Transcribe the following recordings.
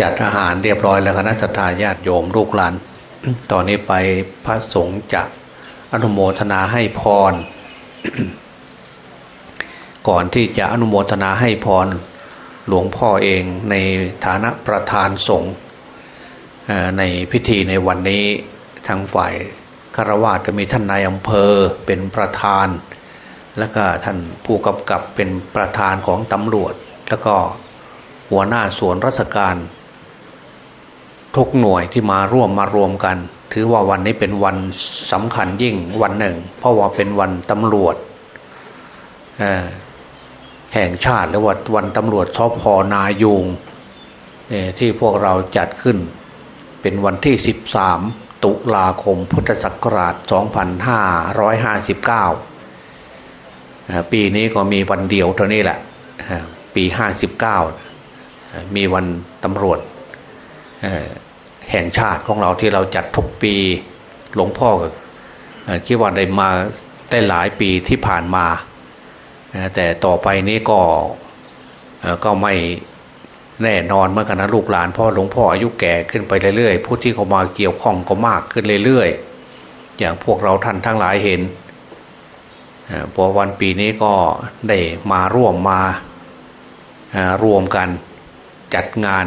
จัดอาหารเรียบร้อยแล้วคณะทาญาติโยมลูกหลาน ตอนนี้ไปพระสงฆ์จะอนุโมทนาให้พร ก่อนที่จะอนุโมทนาให้พร หลวงพ่อเองในฐานะประธานสงฆ์ในพิธีในวันนี้ทางฝ่ายคารวะก็มีท่านนายอำเภอเป็นประธาน แล้วก็ท่านผู้กำกับเป็นประธานของตำรวจ แล้วก็หัวหน้าส่วนราชการ ทุกหน่วยที่มาร่วมมารวมกัน ถือว่าวันนี้เป็นวันสำคัญยิ่งวันหนึ่ง เพราะว่าเป็นวันตำรวจแห่งชาติหรือว่าวันตำรวจชพนายูงที่พวกเราจัดขึ้น เป็นวันที่ 13 ตุลาคมพุทธศักราช 2559อ่าปีนี้ก็มีวันเดียวเท่านี้แหละอ่าปี 59อ่ามีวันตำรวจ แห่งชาติของเราที่เราจัดทุกปีหลวงพ่อก็คิดว่าได้มาได้หลายปีที่ผ่านมา แต่ต่อไปนี้ก็ก็ไม่แน่นอนเหมื่อนกันนะลูกหลานพราะหลวงพ่ออายุแก่ขึ้นไปเรื่อยๆผู้ที่เขามาเกี่ยวข้องก็มากขึ้นเรื่อยๆ อย่างพวกเราท่านทั้งหลายเห็นพอวันปีนี้ก็ได้มาร่วมมารวมกันจัดงาน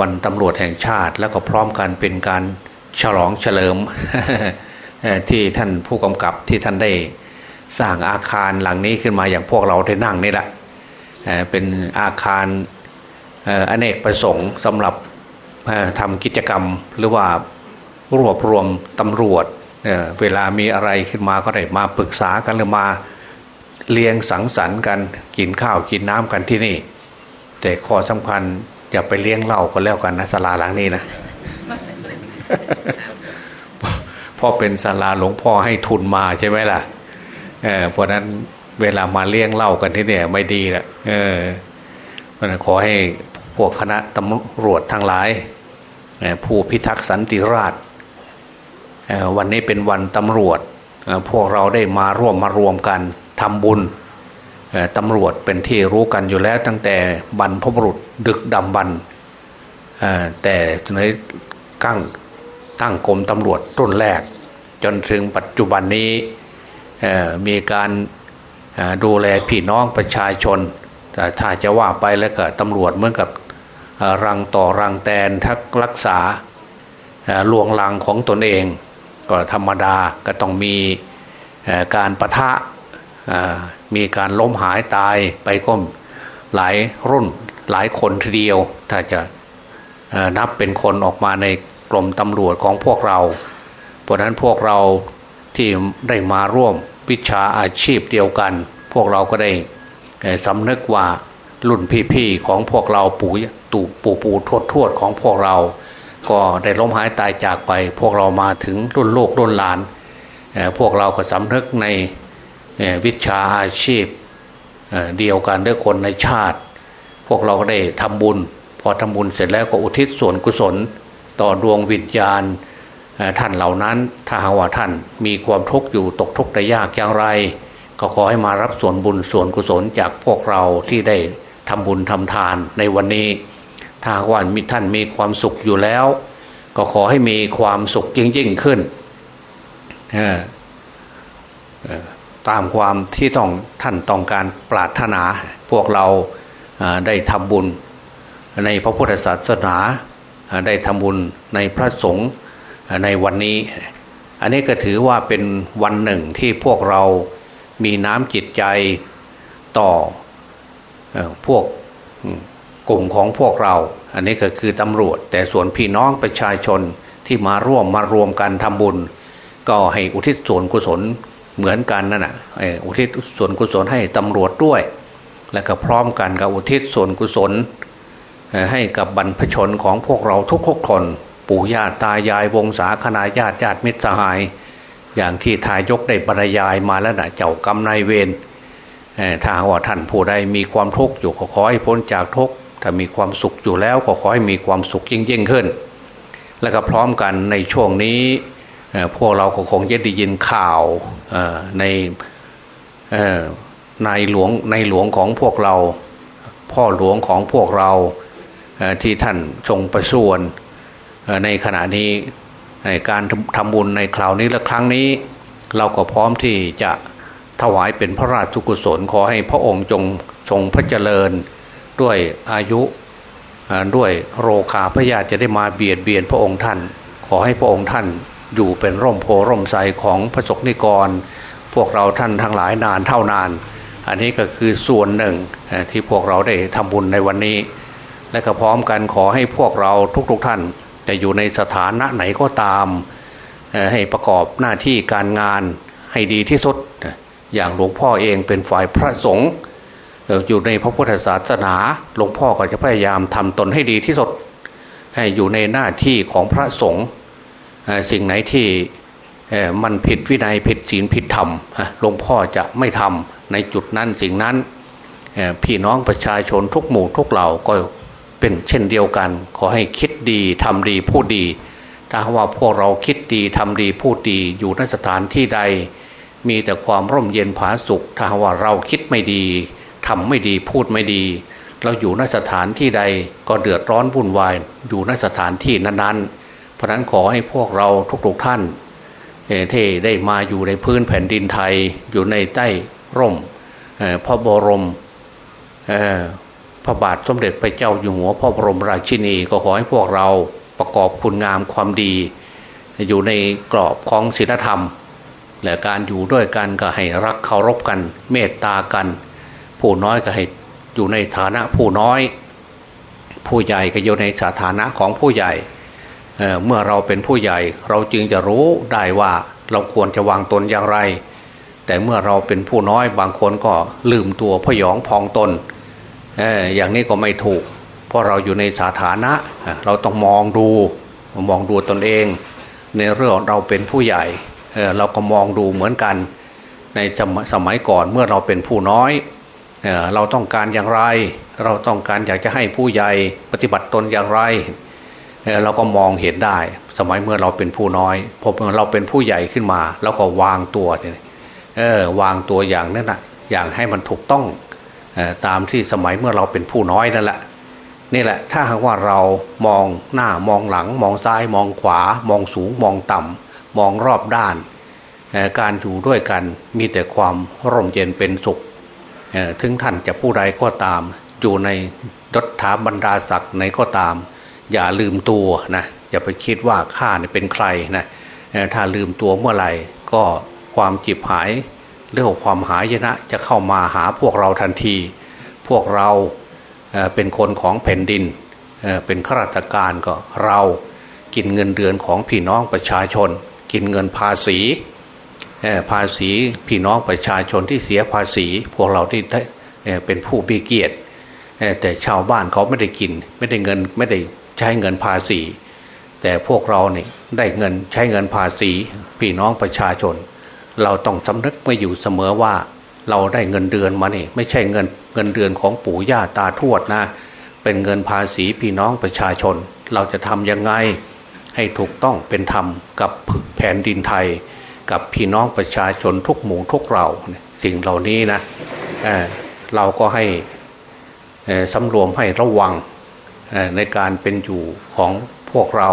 วันตำรวจแห่งชาติ แล้วก็พร้อมกันเป็นการฉลองเฉลิมที่ท่านผู้กำกับที่ท่านได้สร้างอาคารหลังนี้ขึ้นมาอย่างพวกเราได้นั่งนี่แหละเป็นอาคารอเนกประสงค์สำหรับทำกิจกรรมหรือว่ารวบรวมตำรวจเเวลามีอะไรขึ้นมาก็ได้มาปรึกษากันหรือมาเลี้ยงสังสรรค์กันกินข้าวกินน้ำกันที่นี่ แต่ข้อสำคัญ อย่าไปเลี้ยงเหล้าก็แล้วกันนะศาลาหลังนี้นะพราะเป็นศาลาหลวงพ่อให้ทุนมาใช่ไหมล่ะเออเพราะนั้นเวลามาเลี้ยงเหล้ากันที่เนี่ย ไม่ดีละเออมันขอให้พวกคณะตำรวจทั้งหลายผู้พิทักษ์สันติราษฎร์วันนี้เป็นวันตำรวจ พวกเราได้มาร่วมมารวมกันทำบุญ ตำรวจเป็นที่รู้กันอยู่แล้วตั้งแต่บรรพบุรุษดึกดำบรรพ์แต่ในกั้งตั้งกรมตำรวจต้นแรก จนถึงปัจจุบันนี้มีการดูแลพี่น้องประชาชนแต่ถ้าจะว่าไปแล้วก็ตำรวจเหมือนกับรังต่อรังแตนทักรักษาลวงลังของตนเอง ก็ธรรมดาก็ต้องมีการประทะ มีการล้มหายตายไปก็หลายรุ่นหลายคนทีเดียว ถ้าจะนับเป็นคนออกมาในกรมตำรวจของพวกเรา เพราะนั้นพวกเราที่ได้มาร่วมวิชาอาชีพเดียวกัน พวกเราก็ได้สำนึกว่ารุ่นพี่ๆของพวกเราปู่ตู่ปู่ปู่ทวดทวดของพวกเรา ก็ได้ล้มหายตายจากไป พวกเรามาถึงรุ่นโลกรุ่นหลาน พวกเราก็สำนึกใน วิชาอาชีพเดียวกันด้วยคนในชาติ พวกเราก็ได้ทำบุญ พอทำบุญเสร็จแล้วก็อุทิศส่วนกุศล ต่อดวงวิญญาณท่านเหล่านั้นถ้าหากว่าท่านมีความทุกข์อยู่ตกทุกข์ได้ยากอย่างไร ก็ขอให้มารับส่วนบุญส่วนกุศลจากพวกเราที่ได้ทำบุญทำทานในวันนี้ ถ้าว่ามีท่านมีความสุขอยู่แล้ว ก็ขอให้มีความสุขยิ่งยิ่งขึ้นเออ ตามความที่ต้องท่านต้องการปรารถนา พวกเราได้ทำบุญในพระพุทธศาสนาได้ทำบุญในพระสงฆ์ในวันนี้ อันนี้ก็ถือว่าเป็นวันหนึ่งที่พวกเรามีน้ำจิตใจต่อพวกกลุ่มของพวกเรา อันนี้ก็คือตำรวจ แต่ส่วนพี่น้องประชาชนที่มาร่วมมารวมกันทำบุญ ก็ให้อุทิศส่วนกุศล เหมือนกันนั่นแหะอุทิศส่วนกุศลให้ตำรวจด้วย และก็พร้อมกันกับอุทิศส่วนกุศล ให้กับบรรพชนของพวกเราทุกๆคน ปู่ย่าตายายวงศาคณาญาติญาติมิตรสหาย อย่างที่ทายกได้บรรยายมาแล้วนะเจ้ากรรมนายเวรถ้าว่าท่านผู้ใดมีความทุกข์อยู่ขอขอให้พ้นจากทุกข์ถ้ามีความสุขอยู่แล้วก็ขอให้มีความสุขยิ่งยิ่งขึ้น และก็พร้อมกันในช่วงนี้ พวกเราก็คงจะได้ยินข่าวในเอ่อนายหลวงในหลวงของพวกเรา พ่อหลวงของพวกเราที่ท่านทรงประสวนในขณะนี้ในการทำบุญในคราวนี้และครั้งนี้ เราก็พร้อมที่จะถวายเป็นพระราชกุศลขอให้พระองค์จงทรงพระเจริญด้วยอายุด้วยโรคาพยาธิจะได้มาเบียดเบียนพระองค์ท่าน ขอให้พระองค์ท่าน อยู่เป็นร่มโพร่มไทรของพระสงฆ์นิกร พวกเราท่านทั้งหลายนานเท่านาน อันนี้ก็คือส่วนหนึ่งที่พวกเราได้ทำบุญในวันนี้ และก็พร้อมกันขอให้พวกเราทุกๆท่านจะอยู่ในสถานะไหนก็ตาม ให้ประกอบหน้าที่การงานให้ดีที่สุด อย่างหลวงพ่อเองเป็นฝ่ายพระสงฆ์อยู่ในพระพุทธศาสนาหลวงพ่อก็จะพยายามทำตนให้ดีที่สุด ให้อยู่ในหน้าที่ของพระสงฆ์ สิ่งไหนที่มันผิดวินัยผิดศีลผิดธรรมหลวงพ่อจะไม่ทำในจุดนั้นสิ่งนั้นพี่น้องประชาชนทุกหมู่ทุกเหล่าก็เป็นเช่นเดียวกัน ขอให้คิดดีทำดีพูดดี ถ้าว่าพวกเราคิดดีทำดีพูดดีอยู่นสถานที่ใด มีแต่ความร่มเย็นผาสุข ถ้าว่าเราคิดไม่ดีทำไม่ดีพูดไม่ดี เราอยู่นสถานที่ใดก็เดือดร้อนวุ่นวายอยู่นสถานที่นั้นๆ ราะนั้นขอให้พวกเราทุกๆท่านเที่ได้มาอยู่ในพื้นแผ่นดินไทยอยู่ในใต้ร่มพ่อพระบรมพระบาทสมเด็จพระเจ้าอยู่หัวพระบรมราชินีก็ขอให้พวกเราประกอบคุณงามความดี อยู่ในกรอบของศีลธรรม และการอยู่ด้วยกันก็ให้รักเคารพกัน เมตตากัน ผู้น้อยก็ให้อยู่ในฐานะผู้น้อย ผู้ใหญ่ก็อยู่ในสถานะของผู้ใหญ่ เเมื่อเราเป็นผู้ใหญ่เราจึงจะรู้ได้ว่าเราควรจะวางตนอย่างไร แต่เมื่อเราเป็นผู้น้อยบางคนก็ลืมตัวพยองพองตนออย่างนี้ก็ไม่ถูก เพราะเราอยู่ในสถานะเเราต้องมองดูมองดูตนเอง ในเรื่องเราเป็นผู้ใหญ่เเราก็มองดูเหมือนกัน ในสมสมัยก่อนเมื่อเราเป็นผู้น้อยเอเราต้องการอย่างไร เราต้องการอยากจะให้ผู้ใหญ่ปฏิบัติตนอย่างไร เราก็มองเห็นได้ สมัยเมื่อเราเป็นผู้น้อยพอเราเป็นผู้ใหญ่ขึ้นมาเราก็วางตัวเนี่ยเออวางตัวอย่างนั้นนะอย่างให้มันถูกต้องออตามที่สมัยเมื่อเราเป็นผู้น้อยนั่นแหละนี่แหละถ้าหากว่าเรามองหน้ามองหลัง มองซ้ายมองขวา มองสูงมองต่ำมองรอบด้าน การอยู่ด้วยกันมีแต่ความร่มเย็นเป็นสุข ถึงท่านจะผู้ใดก็ตาม อยู่ในยศถาบรรดาศักดิ์ไหนก็ตาม อย่าลืมตัวนะอย่าไปคิดว่าข้าเนี่ยเป็นใครนะถ้าลืมตัวเมื่อไหร่ก็ความจิบหายเรื่องความหายนะจะเข้ามาหาพวกเราทันที พวกเราเป็นคนของแผ่นดินเป็นข้าราชการก็เรากินเงินเดือนของพี่น้องประชาชน กินเงินภาษีภาษีพี่น้องประชาชนที่เสียภาษี พวกเราที่ได้เป็นผู้มีเกียรติแต่ชาวบ้านเขาไม่ได้กิน ไม่ได้เงินไม่ได้ ใช้เงินภาษี แต่พวกเราเนี่ยได้เงินใช้เงินภาษีพี่น้องประชาชน เราต้องสำนึกไว้อยู่เสมอว่า เราได้เงินเดือนมาเนี่ยไม่ใช่เงินเงินเดือนของปู่ย่าตาทวดนะเป็นเงินภาษีพี่น้องประชาชน เราจะทำยังไงให้ถูกต้องเป็นธรรมกับแผ่นดินไทย กับพี่น้องประชาชนทุกหมู่ทุกเราสิ่งเหล่านี้นะเเราก็ให้เอ่อสำรวมให้ระวัง ในการเป็นอยู่ของพวกเรา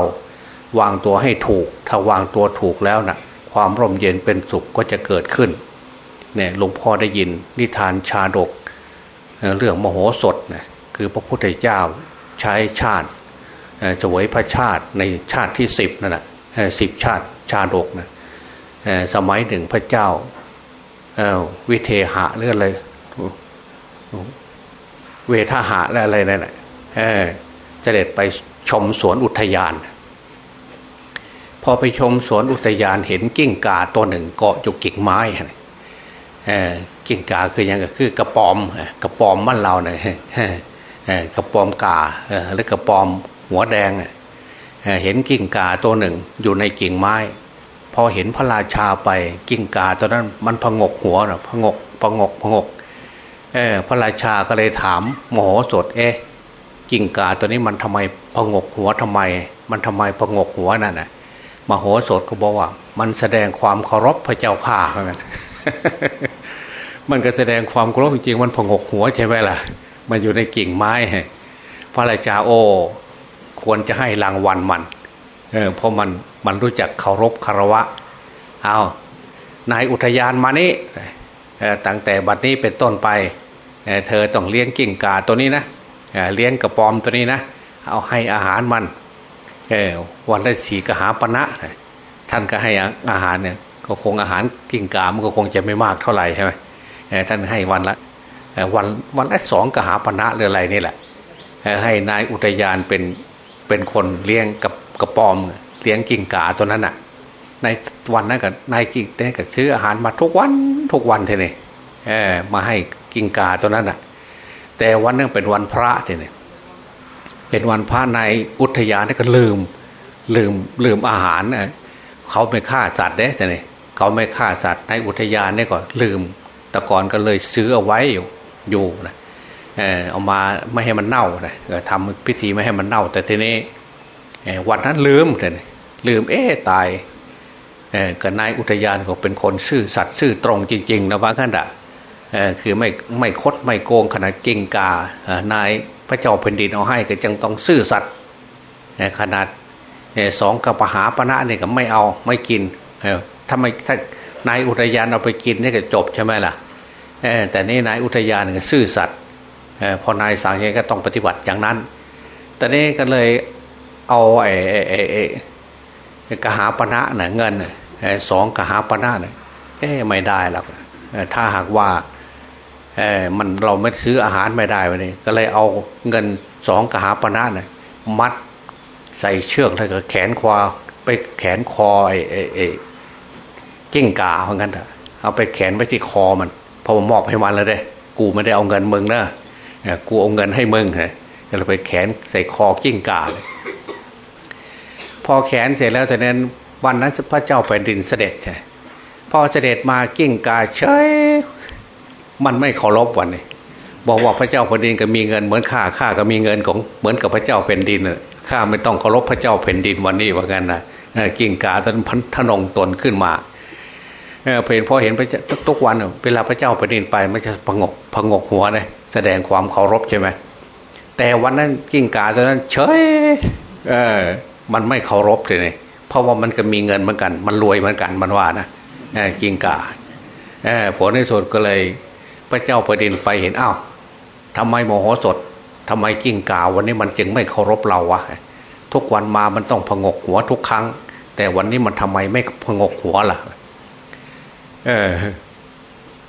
วางตัวให้ถูก ถ้าวางตัวถูกแล้วนะความร่มเย็นเป็นสุขก็จะเกิดขึ้นเนี่ยหลวงพ่อได้ยินนิทานชาดกเเรื่องมโหสถนะคือพระพุทธเจ้าใช้ชาติสวยพระชาติในชาติที่สิบนั่นแหละสิบชาติชาดกนะเอ่อสมัยหนึ่งพระเจ้าวิเทหะหรืออะไรเวทหะหรืออะไรนั่นแหละ เอ่อเสด็จไปชมสวนอุทยาน พอไปชมสวนอุทยานเห็นกิ้งกาตัวหนึ่งเกาะอยู่กิ่งไม้กิ้งกาคือยังก็คือกระปอมกระปอมบ้านเราเนี่ยกระปอมกาเอ่อหรือกระปอมหัวแดงเห็นกิ้งกาตัวหนึ่งอยู่ในกิ่งไม้ พอเห็นพระราชาไปกิ้งกาตัวนั้นมันพงกหัวนะพงกพงกพงกพระราชาก็เลยถามโมโหสถเอ๊ะ กิ้งกาตัวนี้มันทำไมพงกหัวทำไม มันทำไมพงกหัวนั่นน่ะมโหสถก็บอกว่า มันแสดงความเคารพพระเจ้าข่าเหมือนกันมันก็แสดงความเคารพจริงๆมันผงกหัวใช่ไหมล่ะ มันอยู่ในกิ่งไม้พระราชาโอ ควรจะให้รางวัลมันเออเพราะมันมันรู้จักเคารพคารวะเอานายอุทยานมานี่ตั้งแต่บัดนี้เป็นต้นไปเธอต้องเลี้ยงกิ้งกาตัวนี้นะ เอ่อเลี้ยงกระปอมตัวนี้นะเอาให้อาหารมันวันละสีกระหาปณะท่านก็ให้อาหารเนี่ยก็คงอาหารกิ้งกามันก็คงจะไม่มากเท่าไหร่ใช่ไหมท่านให้วันละวันวันละสองกหาปณะหรืออะไรนี่แหละให้นายอุทยานเป็นเป็นคนเลี้ยงกับกระปอมเลี้ยงกิ้งกาตัวนั้นอะในวันนั้นกับนายจิงได้กับซื้ออาหารมาทุกวันทุกวันเทีนี่มาให้กิ่งกาตัวนั้นอะ แต่วันนึงเป็นวันพระทีนี่เป็นวันพระในอุทยานนี่ก็ลืมลืมลืมอาหารนะเขาไม่ฆ่าสัตว์เด้ทีนี่เขาไม่ฆ่าสัตว์ในอุทยานนี่ก็ลืมแต่ก่อนก็เลยซื้อเอาไว้อยู่อยู่นะเออเอามาไม่ให้มันเน่านะเออทำพิธีไม่ให้มันเน่า แต่ทีนี้วันนั้นลืมทีนี่ลืมเอ๊ตายเอ่อกับนายอุทยานก็เป็นคนซื่อสัตย์ซื่อตรงจริง ๆ นะว่าขั้นดะเอ่อ คือไม่ไม่คดไม่โกงขนาดกิ่งกานายพระเจ้าแผ่นดินเอาให้ก็จึงต้องซื่อสัตย์ขนาดสองกับปหาปณะเนี่ยก็ไม่เอาไม่กินถ้าไม่ถ้านายอุทยานเอาไปกินนี่ก็จบใช่ไหมล่ะแต่นี่นายอุทยานก็ซื่อสัตย์พอนายสั่งยังไงก็ต้องปฏิบัติอย่างนั้น แต่นี่ก็เลยเอาไอ้ไอ้ไอ้ไอ้กหาปณะน่ะเงินสองกหาปณะน่ะเอ๊ะไม่ได้หรอกถ้าหากว่า เออมันเราไม่ซื้ออาหารไม่ได้วันนี้ก็เลยเอาเงินสองกหาปณะน่ะมัดใส่เชือกแล้วก็แขนคอไปแขนคอไอ้ไอ้ไอ้กิ้งกาเหมือนกันเถอะเอาไปแขนไว้ที่คอมันพอมอบให้มันแล้วเด้ กูไม่ได้เอาเงินมึงนะเออกูเอาเงินให้มึงไงก็เลยไปแขนใส่คอกิ้งกาพอแขนเสร็จแล้วแต่นั้นวันนั้นพระเจ้าแผ่นดินเสด็จใช่พอเสด็จมากิ้งกาเฉย มันไม่เคารพวันนี้บอกว่าพระเจ้าแผ่นดินก็มีเงินเหมือนข้าข้าก็มีเงินของเหมือนกับพระเจ้าแผ่นดินข้าไม่ต้องเคารพพระเจ้าแผ่นดินวันนี้ว่ากันนะกิ้งกาตอนพันทนงตนขึ้นมาเพนพอเห็นพระเจ้าทุกวันเวลาพระเจ้าแผ่นดินไปมันจะพงกพงกหัวเลยแสดงความเคารพใช่ไหมแต่วันนั้นกิ้งกาตอนนั้นเฉยเออมันไม่เคารพเลยนี่เพราะว่ามันก็มีเงินเหมือนกัน มันรวยเหมือนกันมันว่านะกิ้งกาเออผลในสุดก็เลย พระเจ้าแผ่นดินไปเห็นอ้าวทำไมโมโหสดทำไมกิ้งก่าวันนี้มันจึงไม่เคารพเราวะทุกวันมามันต้องพงกหัวทุกครั้ง แต่วันนี้มันทำไมไม่พงกหัวล่ะ เออ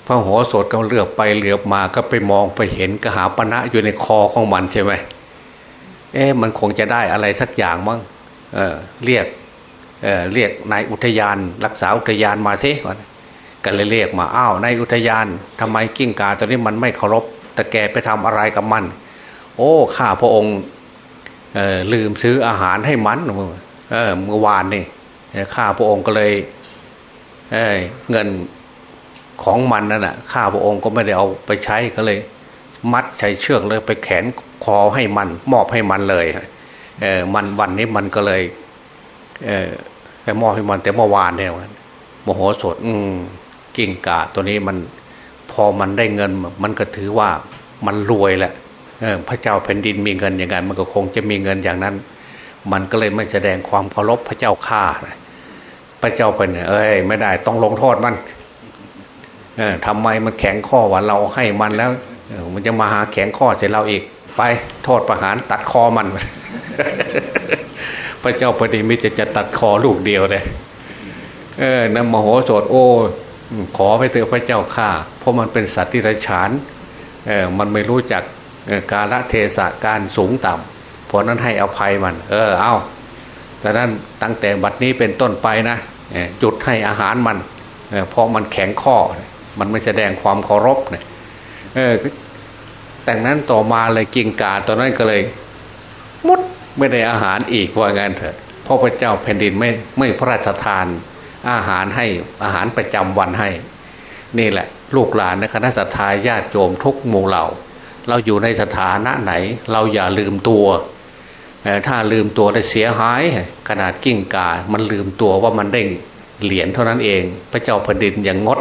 พระโหสถก็เลือกไปเหลือบมาก็ไปมองไปเห็นกหาปณะอยู่ในคอของมันใช่ไหมเอ๊ะมันคงจะได้อะไรสักอย่างมั้งเออเรียกเออเรียกนายอุทยาน รักษาอุทยานมาสิวัน กันเลยเรียกมาอ้าวในอุทยานทำไมกิ้งกาตัวนี้มันไม่เคารพแต่แกไปทำอะไรกับมัน โอ้ข้าพระองค์ลืมซื้ออาหารให้มันเออเมื่อวานนี่ข้าพระองค์ก็เลยเเงินของมันนั่นแหะข้าพระองค์ก็ไม่ได้เอาไปใช้ก็เลย มัดใช้เชือกเลยไปแขนคอให้มัน มอบให้มันเลยเออมันวันนี้มันก็เลย เออไปมอบให้มันแต่เมื่อวานเนี่ยโมโหสด อืม กิ่งกาตัวนี้มันพอมันได้เงินมันก็ถือว่ามันรวยแหละพระเจ้าแผ่นดินมีเงินอย่างไงมันก็คงจะมีเงินอย่างนั้น มันก็เลยไม่แสดงความเคารพพระเจ้าข้าพระเจ้าเป็นเอ้ยไม่ได้ต้องลงโทษมันเออทำไมมันแข็งข้อว่าเราให้มันแล้วมันจะมาหาแข็งข้อใส่เราอีก ไปโทษประหารตัดคอมัน พระเจ้าปฏิมิตรจะตัดคอลูกเดียวเลยเออนำมโหสถโอ้ ขอไปเถอะพระเจ้าข้าเพราะมันเป็นสัตว์ที่ไร้ฉานเออมันไม่รู้จักกาลเทศะการสูงต่ำเพราะนั้นให้อภัยมัน เออเอาแต่นั้นตั้งแต่บัดนี้เป็นต้นไปนะจุดให้อาหารมันเพราะมันแข็งข้อ มันไม่แสดงความเคารพเนี่ยแต่นั้นต่อมาเลยกิงกาตอนนั้นก็เลย มุดไม่ได้อาหารอีกว่างั้นเถอะเพราะพระเจ้าแผ่นดินไม่ไม่พระราชทาน อาหารให้อาหารประจำวันให้ นี่แหละ ลูกหลานในคณะสัตยาญาติโยมทุกหมู่เหล่า เราอยู่ในสถานะไหน เราอย่าลืมตัว ถ้าลืมตัวได้เสียหาย ขนาดกิ้งกา มันลืมตัวว่ามันได้เหรียญเท่านั้นเอง พระเจ้าแผ่นดินยังงด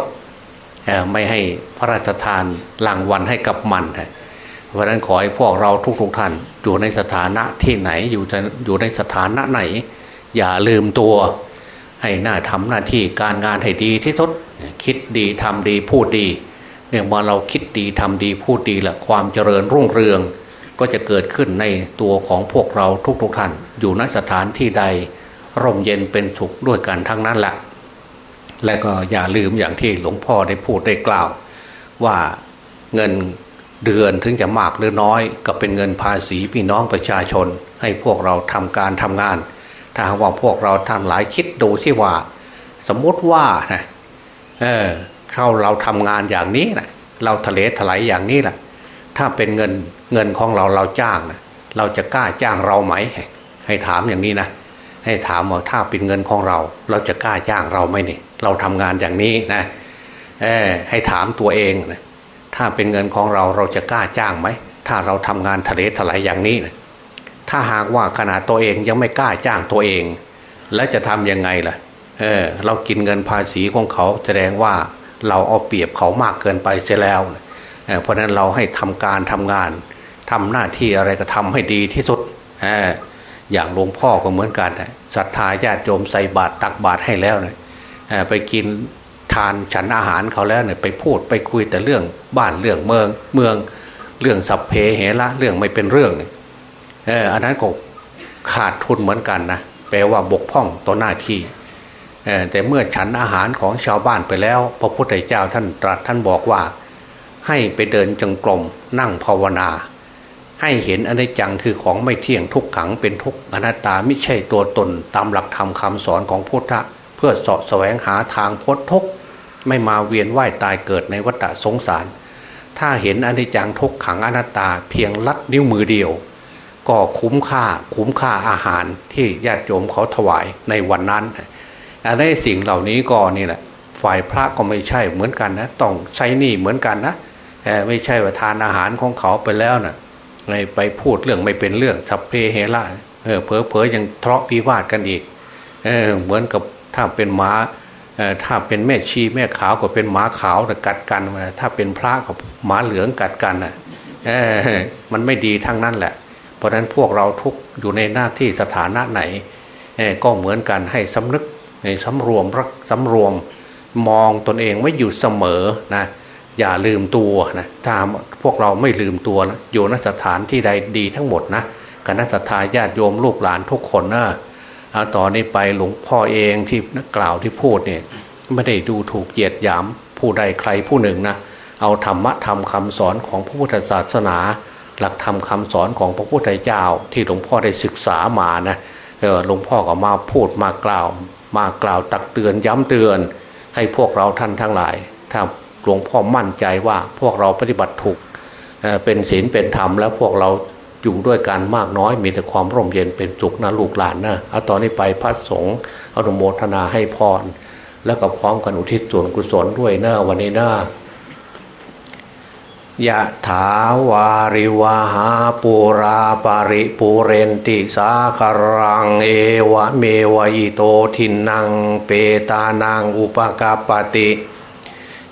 ไม่ให้พระราชทานรางวัลให้กับมันเพราะนั้นขอให้พวกเราทุกๆทท่านอยู่ในสถานะที่ไหนอยู่ในอยู่ในสถานะไหน อย่าลืมตัว ให้หน้าทำหน้าที่การงานให้ดีที่สุดคิดดีทำดีพูดดีเนี่ยมาเราคิดดีทำดีพูดดีละความเจริญรุ่งเรือง ก็จะเกิดขึ้นในตัวของพวกเราทุกๆทท่าน อยู่ณสถานที่ใด ร่มเย็นเป็นสุขด้วยกันทั้งนั้นแหละและก็อย่าลืมอย่างที่หลวงพ่อได้พูดได้กล่าว ว่าเงินเดือนถึงจะมากหรือน้อย ก็เป็นเงินภาษีพี่น้องประชาชน ให้พวกเราทำการทำงาน ถ้าว่าพวกเราท่านหลายคิดดูที่ว่า สมมติว่านะเออเข้าเราทำงานอย่างนี้นะเราทะเลถลายอย่างนี้แหละถ้าเป็นเงินเงินของเราเราจ้างนะเราจะกล้าจ้างเราไหม ให้ถามอย่างนี้นะให้ถามว่าถ้าเป็นเงินของเรา เราจะกล้าจ้างเราไหมนี่เราทำงานอย่างนี้นะเออให้ถามตัวเองนะถ้าเป็นเงินของเราเราจะกล้าจ้างไหม ถ้าเราทำงานทะเลถลายอย่างนี้นะ ถ้าหากว่าขนาดตัวเองยังไม่กล้าจ้างตัวเอง แล้วจะทํำยังไงล่ะเออเรากินเงินภาษีของเขาแสดงว่าเราเอาเปรียบเขามากเกินไปเสียแล้วเเพราะนั้นเราให้ทำการทำงาน ทำหน้าที่อะไรก็ทำให้ดีที่สุดออย่างหลวงพ่อก็เหมือนกันศรัทธาญาติโยมใส่บาตรตักบาตรให้แล้วเนี่ยไปกินทานฉันอาหารเขาแล้วเนี่ยไปพูดไปคุยแต่เรื่องบ้านเรื่องเมืองเมืองเรื่องสัพเพเหระเรื่องไม่เป็นเรื่องเนี่ย อออันนั้นก็ขาดทุนเหมือนกันนะแปลว่าบกพร่องต่อหน้าที่แต่เมื่อฉันอาหารของชาวบ้านไปแล้ว พระพุทธเจ้าท่านตรัสท่านบอกว่า ให้ไปเดินจงกรมนั่งภาวนา ให้เห็นอนิจจังคือของไม่เที่ยงทุกขังเป็นทุกอนัตตาไม่ใช่ตัวตนตามหลักธรรมคาสอนของพุทธะเพื่อสาะแสวงหาทางพ้นทุกข์ไม่มาเวียนว่ายตายเกิดในวัฏสงสาร ถ้าเห็นอนิจจังทุกขังอนัตตาเพียงลัดนิ้วมือเดียว ก็คุ้มค่าคุ้มค่าอาหารที่ญาติโยมเขาถวายในวันนั้นอันนี้สิ่งเหล่านี้ก็นี่แหละ ฝ่ายพระก็ไม่ใช่เหมือนกันนะต้องใช้นี่เหมือนกันนะไม่ใช่ว่าทานอาหารของเขาไปแล้วนะ่ะไปพูดเรื่องไม่เป็นเรื่องสัพเพเฮระเออเพอเพอยังทะเลาะพิวาทกันอีกเออเหมือนกับถ้าเป็นหมาถ้าเป็นแม่ชีแม่ขาวก็เป็นหมาขาวกัดกัน ถ้าเป็นพระกับหมาเหลืองกัดกันนะมันไม่ดีทั้งนั้นแหละ เพราะนั้นพวกเราทุกอยู่ในหน้าที่สถานะไหน ก็เหมือนกันให้สำนึกสำรวมรักสำรวมมองตนเองไม่อยู่เสมอนะอย่าลืมตัวนะถ้าพวกเราไม่ลืมตัวนะอยู่นสถานที่ใดดีทั้งหมดนะคณะทาญาติโยมลูกหลานทุกคนนะเอาต่อนนี้ไปหลวงพ่อเองที่นักกล่าวที่พูดเนี่ยไม่ได้ดูถูกเหยียดหยามผู้ใดใครผู้หนึ่งนะเอาธรรมะธรรมคำสอนของพระพุทธศาสนา หลักธรรมคาสอนของพระพุทธเจ้าที่หลวงพ่อได้ศึกษามานะหลวงพ่อก็มาพูดมากล่าว มากล่าวตักเตือนย้ำเตือน ให้พวกเราท่านทั้งหลาย ถ้าหลวงพ่อมั่นใจว่าพวกเราปฏิบัติถูกเป็นศีลเป็นธรรมแล้วพวกเราอยู่ด้วยกันมากน้อยมีแต่ความร่มเย็นเป็นสุขนะลูกหลานนะเอาตอนนี้ไปพระสงฆ์อนุโมทนาให้พร แล้วก็พร้อมกันอุทิศส่วนกุศลด้วยนะวันนี้นะ ยะถาวาริวาหาปูราปาริปูเรนติสาคารังเอวะเมวะอิโตทินังเปตานังอุปกาปติ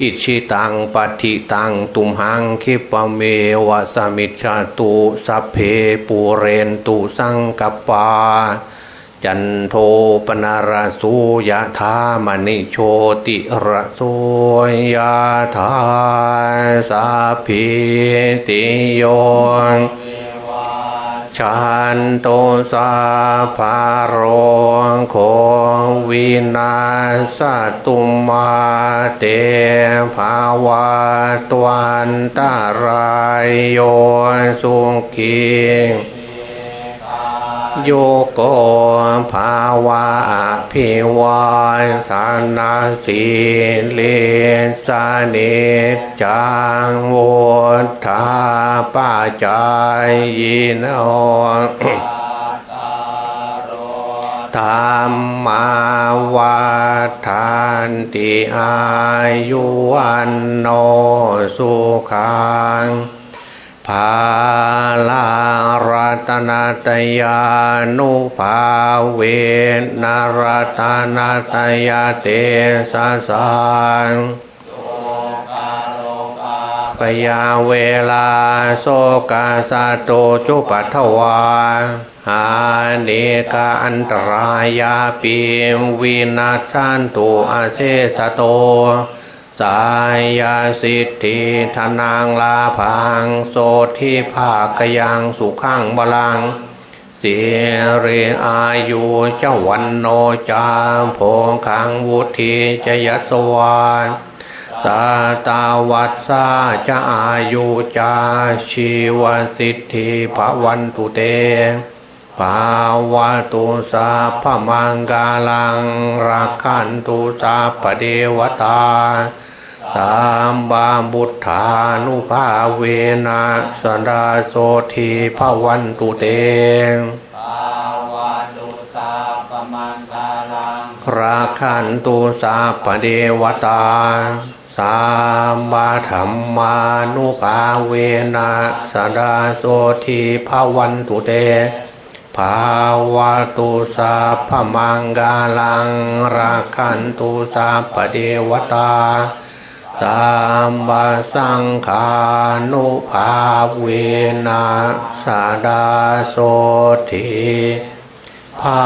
อิชิตังปฏิตังตุมหังคิปเมวะสมิชาตุสัพเพปูเรนตุสังกปา จันโทปนาราสุยะธามณิโชติระโสยะธาสัพพิติโยชันโตสาภาโรโควินาสตุมาเตภาวะตวันตารายโยสุขี โยโกภาวะพิวานธานาสีเลสานิจังโวธาปาจายยินอธรรมาวัฏานติอายุวันโนสุขัง ภาลารัตนาตยานุภาเวนรัตนาตยาเตสะสังปยาเวลาโสกาสาโตจุปัทวาหาเนกาอันตรายาปีวินาสันตุอาเซสโต สายาสิทธิธนางลาพังโสทิภาคยังสุขังบาลังสิเรอายุเจ้าวันโนจาโพคังวุธีจยสวาสาตาวัตสาจะอายุจาชีวสิทธิภวันตุเตภาวะตุสาพมังกาลังรักขันตุสาปเดวตา ตามบาบุทธานุภาเวนะสดาโสทีพวันตุเตภาวะตุสาปมังคาลังราคันตุสาปเดวตา สามบาธรรมานุภาเวนะสดาโสทีพวันตุเตภาวะตุสาพมังกาลังราคันตุสาปเดวตา ตามบาสังขานุภาเวนะสาดาโสทีภา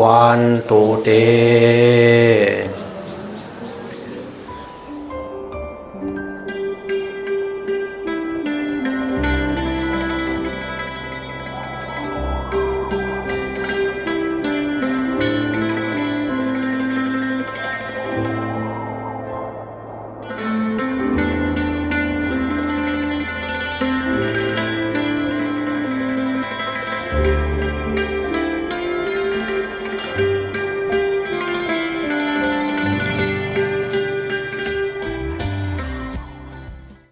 วันตุเต